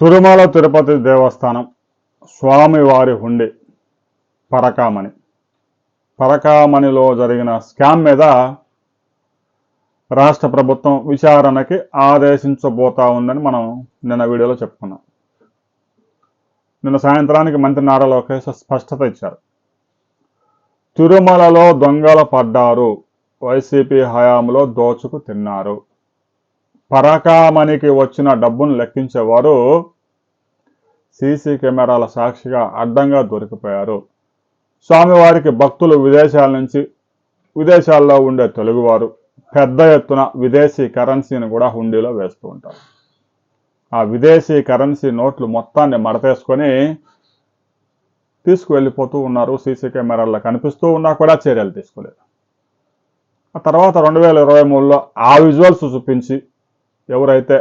తిరుమల తిరుపతి దేవస్థానం స్వామివారి హుండి పరకామణి. పరకామణిలో జరిగిన స్కామ్ మీద రాష్ట్ర ప్రభుత్వం విచారణకి ఆదేశించబోతా ఉందని మనం నిన్న వీడియోలో చెప్పుకున్నాం. నిన్న సాయంత్రానికి మంత్రి నారా లోకేష్ స్పష్టత ఇచ్చారు. తిరుమలలో దొంగలు పడ్డారు. వైసీపీ హయాంలో దోచుకు తిన్నారు. పరకామణికి వచ్చిన డబ్బును లెక్కించేవారు సీసీ కెమెరాల సాక్షిగా అడ్డంగా దొరికిపోయారు. స్వామివారికి భక్తులు విదేశాల నుంచి విదేశాల్లో ఉండే తెలుగువారు పెద్ద ఎత్తున విదేశీ కరెన్సీని కూడా హుండీలో వేస్తూ ఉంటారు. ఆ విదేశీ కరెన్సీ నోట్లు మొత్తాన్ని మడతేసుకొని తీసుకువెళ్ళిపోతూ ఉన్నారు. సీసీ కెమెరాల్లో కనిపిస్తూ ఉన్నా కూడా చర్యలు తీసుకోలేదు. ఆ తర్వాత రెండు వేల ఇరవై మూడులో ఆ విజువల్స్ చూపించి ఎవరైతే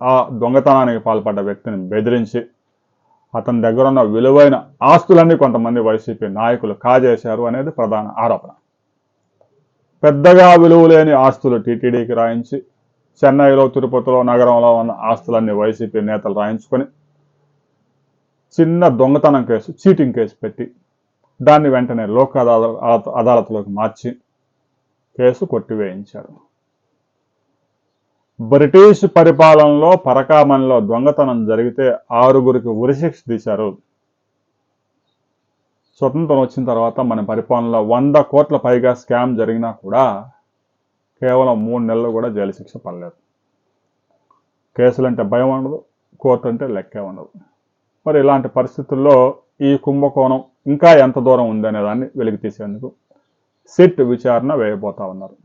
ఆ దొంగతనానికి పాల్పడ్డ వ్యక్తిని బెదిరించి అతని దగ్గర ఉన్న విలువైన ఆస్తులన్నీ కొంతమంది వైసీపీ నాయకులు కాజేశారు అనేది ప్రధాన ఆరోపణ. పెద్దగా విలువ లేని ఆస్తులు టీటీడీకి రాయించి చెన్నైలో తిరుపతిలో నగరంలో ఉన్న ఆస్తులన్నీ వైసీపీ నేతలు రాయించుకొని చిన్న దొంగతనం కేసు చీటింగ్ కేసు పెట్టి దాన్ని వెంటనే లోక్ అదాలత్ అదాలత్లోకి మార్చి కేసు కొట్టివేయించారు. బ్రిటిష్ పరిపాలనలో పరకామణిలో దొంగతనం జరిగితే ఆరుగురికి ఉరిశిక్ష తీశారు. స్వతంత్రం వచ్చిన తర్వాత మన పరిపాలనలో వంద కోట్ల పైగా స్కామ్ జరిగినా కూడా కేవలం మూడు నెలలు కూడా జైలు శిక్ష పడలేదు. కేసులంటే భయం ఉండదు కోర్టు అంటే లెక్కే ఉండదు. మరి ఇలాంటి పరిస్థితుల్లో ఈ కుంభకోణం ఇంకా ఎంత దూరం ఉందనే దాన్ని వెలికి తీసేందుకు సిట్ విచారణ వేయబోతా ఉన్నారు.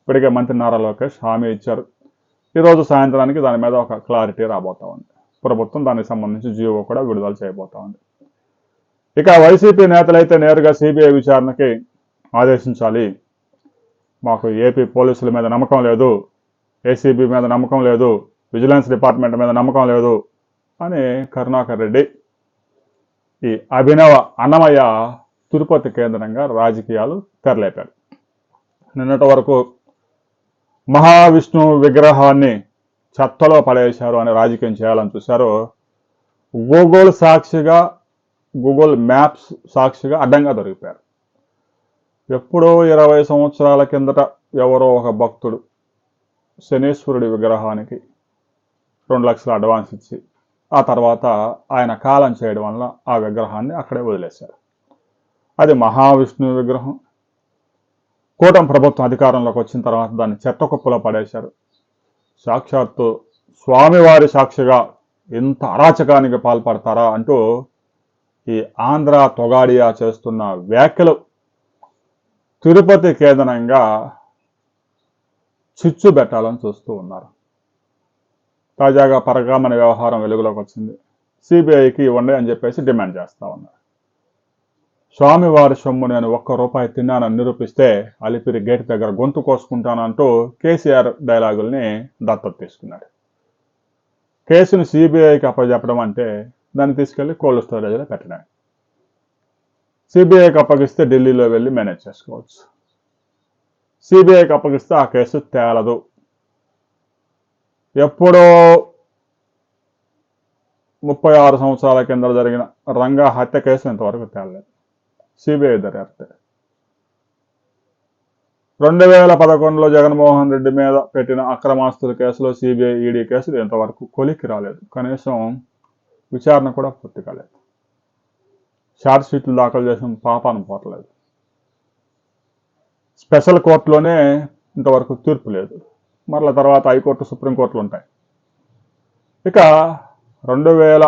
ఇప్పటికే మంత్రి నారా లోకేష్ హామీ ఇచ్చారు. ఈరోజు సాయంత్రానికి దాని మీద ఒక క్లారిటీ రాబోతా ఉంది. ప్రభుత్వం దానికి సంబంధించి జీవో కూడా విడుదల చేయబోతా ఉంది. ఇక వైసీపీ నేతలైతే నేరుగా సిబిఐ విచారణకి ఆదేశించాలి. మాకు ఏపీ పోలీసుల మీద నమ్మకం లేదు. ఏసీబీ మీద నమ్మకం లేదు. విజిలెన్స్ డిపార్ట్మెంట్ మీద నమ్మకం లేదు అని కరుణాకర్ రెడ్డి ఈ అభినవ అన్నమయ్య తిరుపతి కేంద్రంగా రాజకీయాలు తెరలేపాడు నిన్నటి వరకు మహావిష్ణువు విగ్రహాన్ని చెత్తలో పడేశారు అని రాజకీయం చేయాలని చూశారు గూగుల్ సాక్షిగా గూగుల్ మ్యాప్స్ సాక్షిగా అడ్డంగా దొరికిపోయారు. ఎప్పుడో ఇరవై సంవత్సరాల కిందట ఎవరో ఒక భక్తుడు శనీశ్వరుడి విగ్రహానికి రెండు లక్షల అడ్వాన్స్ ఇచ్చి ఆ తర్వాత ఆయన కాలం చేయడం వల్ల ఆ విగ్రహాన్ని అక్కడే వదిలేశారు. అది మహావిష్ణువు విగ్రహం. కూటమి ప్రభుత్వం అధికారంలోకి వచ్చిన తర్వాత దాన్ని చెత్త కుప్పలో పడేశారు. సాక్షాత్తు స్వామివారి సాక్షిగా ఇంత అరాచకానికి పాల్పడతారా అంటూ ఈ ఆంధ్ర తొగాడియా చేస్తున్న వ్యాఖ్యలు. తిరుపతి కేంద్రంగా చిచ్చు పెట్టాలని చూస్తూ ఉన్నారు. తాజాగా పరకామణి వ్యవహారం వెలుగులోకి వచ్చింది. సిబిఐకి ఇవ్వండి అని చెప్పేసి డిమాండ్ చేస్తూ ఉన్నారు. స్వామివారి సొమ్ము నేను ఒక్క రూపాయి తిన్నానని నిరూపిస్తే అలిపిరి గేట్ దగ్గర గొంతు కోసుకుంటానంటూ కేసీఆర్ డైలాగుల్ని దత్తత తీసుకున్నాడు. కేసును సిబిఐకి అప్పచెప్పడం అంటే దాన్ని తీసుకెళ్ళి కోల్డ్ స్టోరేజ్లో పెట్టడం సిబిఐకి అప్పగిస్తే ఢిల్లీలో వెళ్ళి మేనేజ్ చేసుకోవచ్చు. సిబిఐకి అప్పగిస్తే ఆ కేసు తేలదు. ఎప్పుడో ముప్పై ఆరు సంవత్సరాల కింద జరిగిన రంగా హత్య కేసు ఇంతవరకు తేలలేదు. సిబిఐ దర్యాప్తే రెండు వేల పదకొండులో జగన్మోహన్ రెడ్డి మీద పెట్టిన అక్రమాస్తుల కేసులో సిబిఐ ఈడీ కేసులు ఇంతవరకు కొలికి రాలేదు. కనీసం విచారణ కూడా పూర్తి కాలేదు. ఛార్జ్ షీట్లు దాఖలు చేసిన పాపాను పోవట్లేదు. స్పెషల్ కోర్టులోనే ఇంతవరకు తీర్పు లేదు. మరల తర్వాత హైకోర్టు సుప్రీంకోర్టులు ఉంటాయి. ఇక రెండు వేల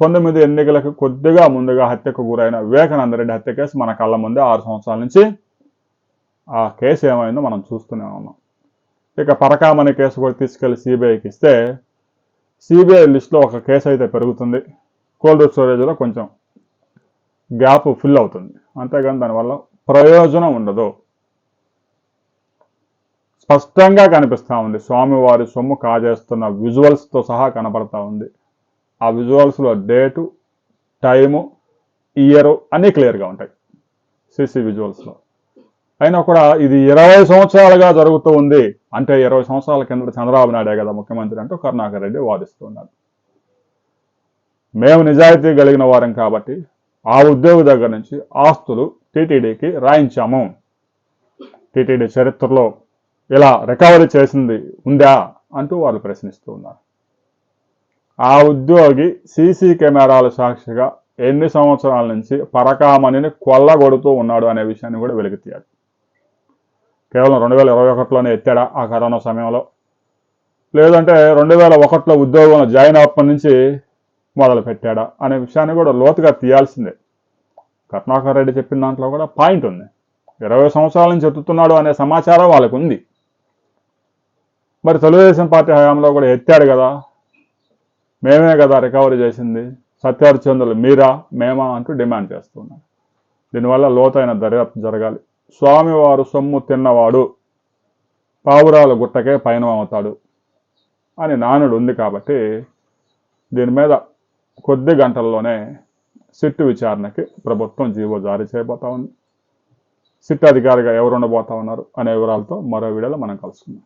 పంతొమ్మిది ఎన్నికలకు కొద్దిగా ముందుగా హత్యకు గురైన వివేకానంద రెడ్డి హత్య కేసు మన కళ్ళ ముందే ఆరు సంవత్సరాల నుంచి ఆ కేసు ఏమైందో మనం చూస్తూనే ఉన్నాం. ఇక పరకామణి కేసు కూడా తీసుకెళ్ళి సిబిఐకి ఇస్తే సిబిఐ లిస్టులో ఒక కేసు అయితే పెరుగుతుంది. కోల్డ్ స్టోరేజ్లో కొంచెం గ్యాప్ ఫిల్ అవుతుంది. అంతేగాని దానివల్ల ప్రయోజనం ఉండదు. స్పష్టంగా కనిపిస్తూ ఉంది. స్వామివారి సొమ్ము కాజేస్తున్న విజువల్స్తో సహా కనపడతా ఉంది. ఆ విజువల్స్లో డేటు టైము ఇయర్ అన్నీ క్లియర్గా ఉంటాయి. సిసి విజువల్స్లో. అయినా కూడా ఇది ఇరవై సంవత్సరాలుగా జరుగుతూ ఉంది. అంటే ఇరవై సంవత్సరాల కింద చంద్రబాబు నాయుడే కదా ముఖ్యమంత్రి అంటూ కరుణాకర్ రెడ్డి వాదిస్తున్నాడు. మేము నిజాయితీ కలిగిన వారం కాబట్టి ఆ ఉద్యోగి దగ్గర నుంచి ఆస్తులు టీటీడీకి రాయించాము. టీటీడీ చరిత్రలో ఇలా రికవరీ చేసింది ఉందా అంటూ వాళ్ళు ప్రశ్నిస్తూ ఉన్నారు. ఆ ఉద్యోగి సీసీ కెమెరాల సాక్షిగా ఎన్ని సంవత్సరాల నుంచి పరకామణిని కొల్లగొడుతూ ఉన్నాడు అనే విషయాన్ని కూడా వెలికితీయాలి. కేవలం రెండు వేల ఇరవై ఒకటిలోనే ఎత్తాడా ఆ కరోనా సమయంలో? లేదంటే రెండు వేల ఒకటిలో ఉద్యోగంలో జాయిన్ అప్పటి నుంచి మొదలు పెట్టాడా అనే విషయాన్ని కూడా లోతుగా తీయాల్సిందే. కరుణాకర్ రెడ్డి చెప్పిన దాంట్లో కూడా పాయింట్ ఉంది. ఇరవై సంవత్సరాల నుంచి ఎత్తుతున్నాడు అనే సమాచారం వాళ్ళకు ఉంది మరి తెలుగుదేశం పార్టీ హయాంలో కూడా ఎత్తాడు కదా? మేమే కదా రికవరీ చేసింది. సత్యహరిచంద్రులు మీరా మేమా అంటూ డిమాండ్ చేస్తున్నారు. దీనివల్ల లోతైన దర్యాప్తు జరగాలి. స్వామివారు సొమ్ము తిన్నవాడు పావురాల గుట్టకే పయనం అవుతాడు అని నానుడు ఉంది కాబట్టి దీని మీద కొద్ది గంటల్లోనే సిట్టు విచారణకి ప్రభుత్వం జీవో జారీ చేయబోతా ఉంది. సిట్ అధికారిగా ఎవరు ఉండబోతా ఉన్నారు అనే వివరాలతో మరో వీడియోలో మనం కలుసుకుందాం.